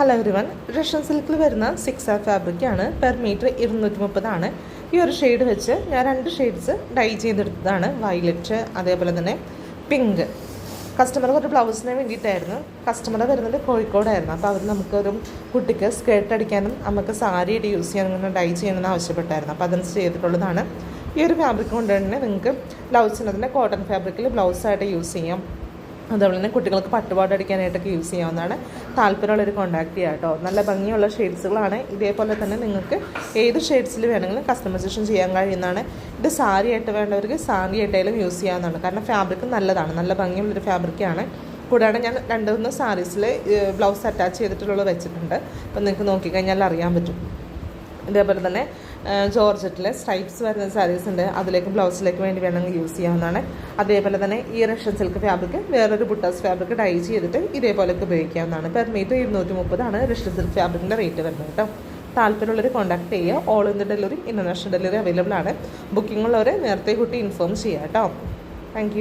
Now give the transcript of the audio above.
Hello everyone Russian സിൽക്കിൽ വരുന്ന six ആ ഫാബ്രിക്കാണ് പെർ മീറ്റർ ഇരുന്നൂറ്റി മുപ്പതാണ് ഈ ഒരു ഷെയ്ഡ് വെച്ച് ഞാൻ രണ്ട് ഷെയ്ഡ്സ് ഡൈ ചെയ്തെടുത്തതാണ്. വയലറ്റ് അതേപോലെ തന്നെ പിങ്ക് കസ്റ്റമർ ഒരു ബ്ലൗസിന് വേണ്ടിയിട്ടായിരുന്നു. കസ്റ്റമർ വരുന്നത് കോഴിക്കോടായിരുന്നു. അപ്പോൾ അവർ നമുക്കൊരു കുട്ടിക്ക് സ്കേർട്ട് അടിക്കാനും നമുക്ക് സാരിയുടെ യൂസ് ചെയ്യാനും ഇങ്ങനെ ഡൈ ചെയ്യണമെന്ന് ആവശ്യപ്പെട്ടായിരുന്നു. അപ്പോൾ അതനുസരിച്ച് ചെയ്തിട്ടുള്ളതാണ്. ഈ ഒരു ഫാബ്രിക് കൊണ്ട് തന്നെ നിങ്ങൾക്ക് ബ്ലൗസിന് തന്നെ കോട്ടൺ ഫാബ്രിക്കിൽ ബ്ലൗസായിട്ട് യൂസ് ചെയ്യാം. അതുപോലെ തന്നെ കുട്ടികൾക്ക് പട്ടുപാട് അടിക്കാനായിട്ടൊക്കെ യൂസ് ചെയ്യാവുന്നതാണ്. താല്പര്യമുള്ളവർ കോൺടാക്ട് ചെയ്യുക കേട്ടോ നല്ല ഭംഗിയുള്ള ഷെയ്ഡ്സുകളാണ് ഇതേപോലെ തന്നെ നിങ്ങൾക്ക് ഏത് ഷെയ്ഡ്സിൽ വേണമെങ്കിലും കസ്റ്റമൈസേഷൻ ചെയ്യാൻ കഴിയുന്നതാണ്. ഇത് സാരി ആയിട്ട് വേണ്ടവർക്ക് സാരി ആയിട്ടായാലും യൂസ് ചെയ്യാവുന്നതാണ്. കാരണം ഫാബ്രിക് നല്ലതാണ്. നല്ല ഭംഗിയുള്ളൊരു ഫാബ്രിക്കാണ് കൂടാതെ ഞാൻ രണ്ട് മൂന്ന് സാരീസിൽ ബ്ലൗസ് അറ്റാച്ച് ചെയ്തിട്ടുള്ളത് വെച്ചിട്ടുണ്ട്. അപ്പം നിങ്ങൾക്ക് നോക്കിക്കഴിഞ്ഞാൽ അറിയാൻ പറ്റും. ഇതേപോലെ തന്നെ ജോർജറ്റിൽ സ്ട്രൈപ്സ് വരുന്ന സാരീസ് ഉണ്ട്. അതിലേക്ക് ബ്ലൗസിലേക്ക് വേണ്ടി വേണമെങ്കിൽ യൂസ് ചെയ്യാവുന്നതാണ്. അതേപോലെ തന്നെ ഈ റഷ്യൻ സിൽക്ക് ഫാബ്രിക് വേറൊരു ബുട്ടാസ് ഫാബ്രിക് ഡൈ ചെയ്തിട്ട് ഇതേപോലെയൊക്കെ ഉപയോഗിക്കാവുന്നതാണ്. പെർ മീറ്റർ ഇരുന്നൂറ്റി മുപ്പതാണ് റഷ്യൻ സിൽക്ക് ഫാബ്രിക്കിന്റെ റേറ്റ് വരുന്നത് കേട്ടോ താല്പര്യമുള്ളവർ കോൺടാക്ട് ചെയ്യുക. All India delivery international delivery available ആണ്. ബുക്കിംഗ് ഉള്ളവരെ നേരത്തെ കൂട്ടി ഇൻഫോം ചെയ്യുക കേട്ടോ താങ്ക്